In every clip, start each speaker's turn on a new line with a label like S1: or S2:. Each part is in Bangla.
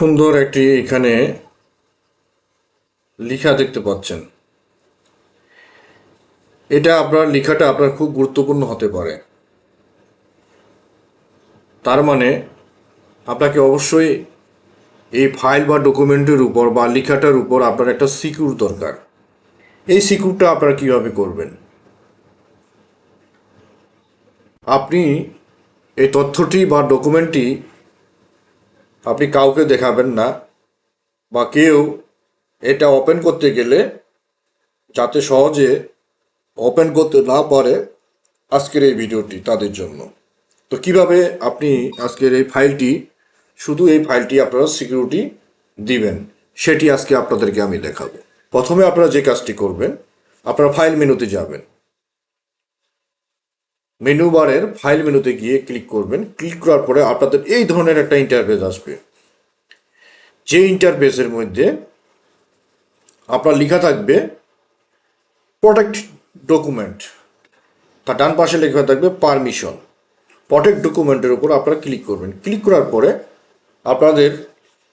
S1: সুন্দর একটি এখানে লেখা দেখতে পাচ্ছেন। এটা আপনার লেখাটা আপনার খুব গুরুত্বপূর্ণ হতে পারে। তার মানে আপনাকে অবশ্যই এই ফাইল বা ডকুমেন্টের উপর বা লেখাটার উপর আপনার একটা সিকিউর দরকার। এই সিকিউরটা আপনারা কীভাবে করবেন? আপনি এই তথ্যটি বা ডকুমেন্টটি আপনি কাউকে দেখাবেন না বা কেউ এটা ওপেন করতে গেলে যাতে সহজে ওপেন করতে না পারে আজকের এই ভিডিওটি তাদের জন্য। তো কীভাবে আপনি আজকের এই ফাইলটি, শুধু এই ফাইলটি আপনারা সিকিউরিটি দিবেন, সেটি আজকে আপনাদেরকে আমি দেখাবো। প্রথমে আপনারা যে কাজটি করবেন, আপনারা ফাইল মেনুতে যাবেন। মেনু বারের ফাইল মেনুতে গিয়ে ক্লিক করবেন। ক্লিক করার পরে আপনাদের এই ধরনের একটা ইন্টারফেস আসবে। যে ইন্টারফেসের মধ্যে আপনার লেখা থাকবে প্রোটেক্ট ডকুমেন্ট তার ডান পাশে লেখা থাকবে পারমিশন প্রোটেক্ট ডকুমেন্টের উপর আপনারা ক্লিক করবেন। ক্লিক করার পরে আপনাদের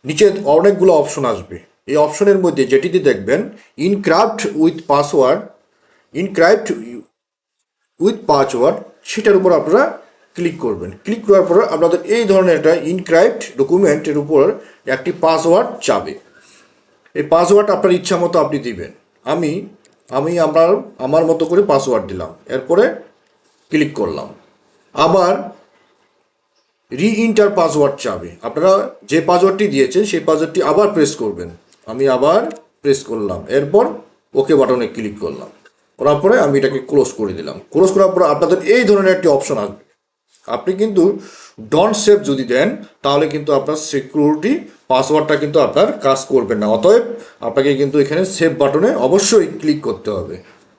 S1: নিচে অনেকগুলো অপশন আসবে। এই অপশনের মধ্যে যেটিতে দেখবেন encrypt with password encrypt with password সেটার উপর আপনারা ক্লিক করবেন। ক্লিক করার পর আপনাদের এই ধরনের একটা ইনক্রাইপ্ট ডকুমেন্টের উপর একটি পাসওয়ার্ড চাবে এই পাসওয়ার্ড আপনার ইচ্ছা মতো আপনি দিবেন। আমি আমি আমার আমার মতো করে পাসওয়ার্ড দিলাম। এরপরে ক্লিক করলাম। আবার রি ইন্টার পাসওয়ার্ড চাবে আপনারা যে পাসওয়ার্ডটি দিয়েছেন, সেই পাসওয়ার্ডটি আবার প্রেস করবেন। আমি আবার প্রেস করলাম। এরপর ওকে বাটনে ক্লিক করলাম। করার পরে আমি এটাকে ক্লোজ করে দিলাম। ক্লোজ করার পরে আপনাদের এই ধরনের একটি অপশন আসবে। আপনি কিন্তু ডন্ট সেভ যদি দেন, তাহলে কিন্তু আপনার সিকিউরিটি পাসওয়ার্ডটা কিন্তু আপনার কাজ করবে না। অতএব আপনাকে কিন্তু এখানে সেভ বাটনে অবশ্যই ক্লিক করতে হবে।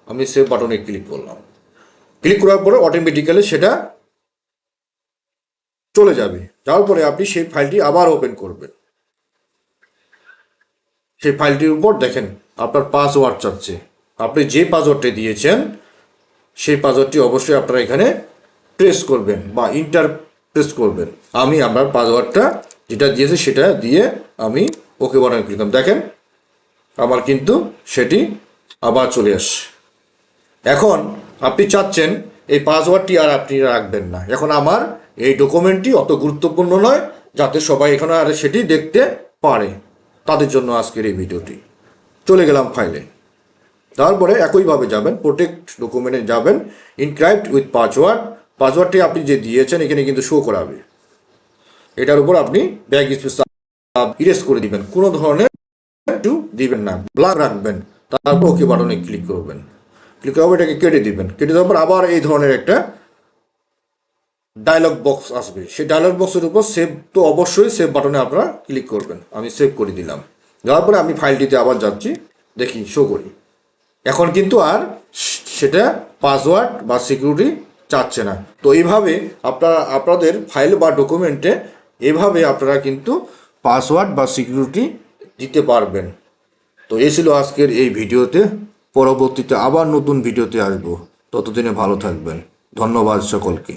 S1: আমি সেভ বাটনে ক্লিক করলাম। ক্লিক করার পরে অটোমেটিক্যালি সেটা চলে যাবে। যাওয়ার পরে আপনি সেই ফাইলটি আবার ওপেন করবেন। সেই ফাইলটির উপর দেখেন, আপনার পাসওয়ার্ড চাচ্ছে আপনি যে পাসওয়ার্ডটি দিয়েছেন, সেই পাসওয়ার্ডটি অবশ্যই আপনারা এখানে প্রেস করবেন বা ইন্টার প্রেস করবেন। আমি আমার পাসওয়ার্ডটা যেটা দিয়েছি সেটা দিয়ে আমি ওকে বানান করলাম। দেখেন, আমার কিন্তু সেটি আবার চলে আসছে। এখন আপনি চাচ্ছেন এই পাসওয়ার্ডটি আর আপনি রাখবেন না। এখন আমার এই ডকুমেন্টটি অত গুরুত্বপূর্ণ নয়, যাতে সবাই এখানে আর সেটি দেখতে পারে। তাদের জন্য আজকের এই ভিডিওটি। চলে গেলাম ফাইলে তারপরে একইভাবে যাবেন প্রোটেক্ট ডকুমেন্টে যাবেন ইনক্রাইপ্ট উইথ পাসওয়ার্ড পাসওয়ার্ডটি আপনি যে দিয়েছেন, এখানে কিন্তু শো করাবে। এটার উপর আপনি ব্যাগ স্পেস ইরেজ করে দিবেন। কোনো ধরনের একটু দিবেন না ব্লাক রাখবেন, তারপর ওকে বাটনে ক্লিক করবেন। ক্লিক পর এটাকে কেটে দিবেন। কেটে দেওয়ার পর আবার এই ধরনের একটা ডায়লগ বক্স আসবে। সেই ডায়লগ বক্সের উপর সেভ তো অবশ্যই সেভ বাটনে আপনারা ক্লিক করবেন। আমি সেভ করে দিলাম। যাওয়ার পরে আমি ফাইলটিতে আবার যাচ্ছি, দেখি শো করি। এখন কিন্তু আর সেটা পাসওয়ার্ড বা সিকিউরিটি চাচ্ছে না। তো এইভাবে আপনারা, আপনাদের ফাইল বা ডকুমেন্টে এভাবে আপনারা কিন্তু পাসওয়ার্ড বা সিকিউরিটি দিতে পারবেন। তো এই ছিল আজকের এই ভিডিওতে। পরবর্তীতে আবার নতুন ভিডিওতে আসব। ততদিনে ভালো থাকবেন। ধন্যবাদ সকলকে।